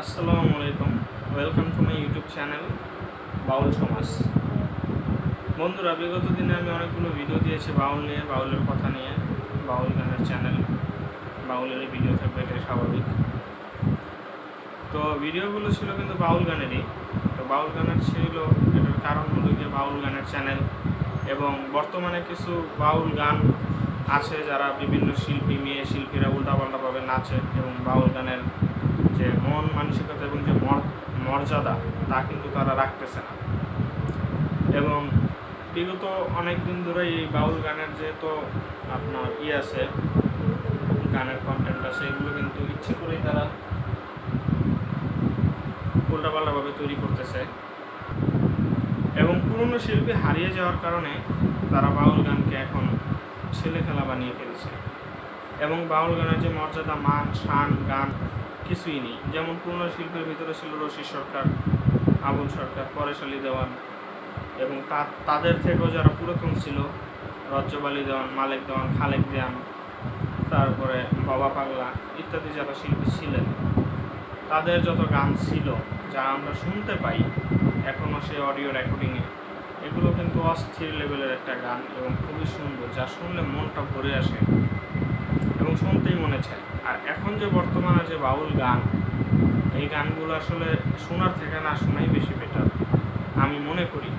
আসসালামু আলাইকুম। Welcome to my YouTube channel Baul Samaj বন্ধুরা, বিগত দিনে আমি অনেকগুলো ভিডিও দিয়েছি বাউল নিয়ে, বাউলের কথা নিয়ে, বাউল গানের চ্যানেল বাউলেরই ভিডিও থাকবে, এটাই স্বাভাবিক। তো ভিডিওগুলো ছিল কিন্তু বাউল গানেরই। তো বাউল গানের ছিল, এটার কারণ হলো যে বাউল গানের চ্যানেল এবং বর্তমানে কিছু বাউল গান আছে যারা বিভিন্ন শিল্পী, মেয়ে শিল্পীরা উল্টাপাল্টাভাবে নাচে এবং বাউল গানের যে মন মানসিকতা এবং যে মর- মর্যাদা, তা কিন্তু তারা রাখতেছে না। এবং বিগত অনেক দিন ধরে এই বাউল গানের যে তো আপনার ই আছে, গানের কন্টেন্ট আছে, এগুলো কিন্তু ইচ্ছে করেই তারা উল্টাপাল্টাভাবে তৈরি করতেছে। এবং পুরনো শিল্পী হারিয়ে যাওয়ার কারণে তারা বাউল গানকে এখন ছেলে খেলা বানিয়ে ফেলছে। এবং বাউল গানের যে মর্যাদা, মান, শান, গান কিছুই নেই। যেমন পুরনো শিল্পের ভিতরে ছিল রশি সরকার, আবুল সরকার পরেশালী দেওয়ান এবং তাদের থেকেও যারা পুরাতন ছিল রজ্জবালী দেওয়ান, মালেক দেওয়ান, খালেক দেওয়ান, তারপরে বাবা পাগলা ইত্যাদি যারা শিল্পী ছিলেন, তাদের যত গান ছিল, যা আমরা শুনতে পাই এখনও সেই অডিও রেকর্ডিংয়ে এগুলো কিন্তু অস্থির লেভেলের একটা গান এবং খুবই সুন্দর, যা শুনলে মনটা ভরে আসে এবং শুনতেই মনে চায়। এখন যে বর্তমানে যে বাউল গান, এই গানগুলো আসলে শোনার থেকে না শোনাই বেশি বেটার আমি মনে করি।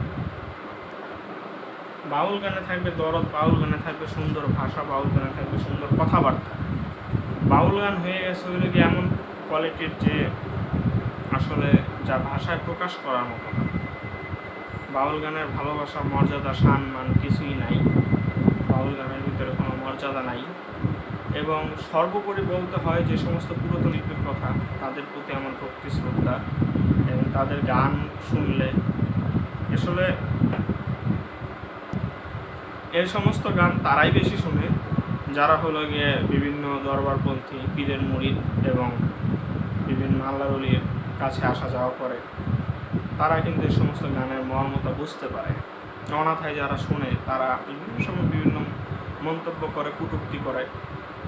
বাউল গানে থাকবে দরদ, বাউল গানে থাকবে সুন্দর ভাষা, বাউল গানে থাকবে সুন্দর কথাবার্তা। বাউল গান হয়ে গেছে হইলে কি এমন কোয়ালিটির যে আসলে যা ভাষায় প্রকাশ করার মতো না। বাউল গানের ভালোবাসা, মর্যাদা, সম্মান কিছুই নাই। বাউল গানের ভিতরে কোনো মর্যাদা নাই। এবং সর্বোপরি বলতে হয় যে সমস্ত পুরাতন শিল্পীর কথা, তাদের প্রতি আমার ভক্তি, শ্রদ্ধা এবং তাদের গান শুনলে আসলে এই সমস্ত গান তারাই বেশি শুনে, যারা হলো গিয়ে বিভিন্ন দরবারপন্থী, পীরের মুরিদ এবং বিভিন্ন আল্লাহর কাছে আসা যাওয়া করে, তারা কিন্তু এই সমস্ত গানের মর্মতা বুঝতে পারে। অনাথায় যারা শুনে, তারা বিভিন্ন সময় বিভিন্ন মন্তব্য করে, কটূক্তি করে।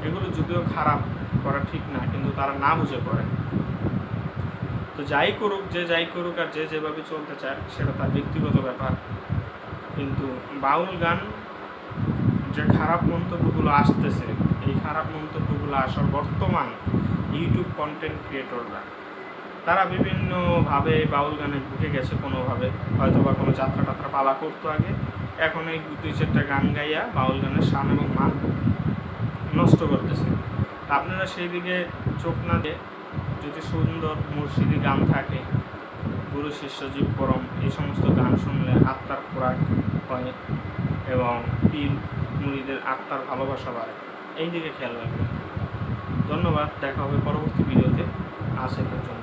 এগুলো যদিও খারাপ, করা ঠিক না, কিন্তু তারা না বুঝে করে তো যাই করুক, যে যাই করুক আর যে যেভাবে চলতে চায়, সেটা তার ব্যক্তিগত ব্যাপার। কিন্তু বাউল গান, যে খারাপ মন্তব্যগুলো আসতেছে, এই খারাপ মন্তব্যগুলো আসার বর্তমান ইউটিউব কন্টেন্ট ক্রিয়েটররা তারা বিভিন্নভাবে বাউল গানে ঢুকে গেছে কোনোভাবে। হয়তো বা কোনো যাত্রা টাত্রা পালা করতো আগে, এখন এই দুই চারটা গান গাইয়া বাউল গানের সান এবং মান নষ্ট করতেছে। আপনারা সেই দিকে চোখ না দিয়ে যদি সুন্দর মুর্শিদি গান থাকে, গুরু শিষ্য জীব পরম, এই সমস্ত গান শুনলে আত্মার খোরাক হয় এবং পীর মুড়িদের আত্মার ভালোবাসা বাড়ে। এই দিকে খেয়াল রাখবেন। ধন্যবাদ, দেখা হবে পরবর্তী ভিডিওতে। আসে পর্যন্ত।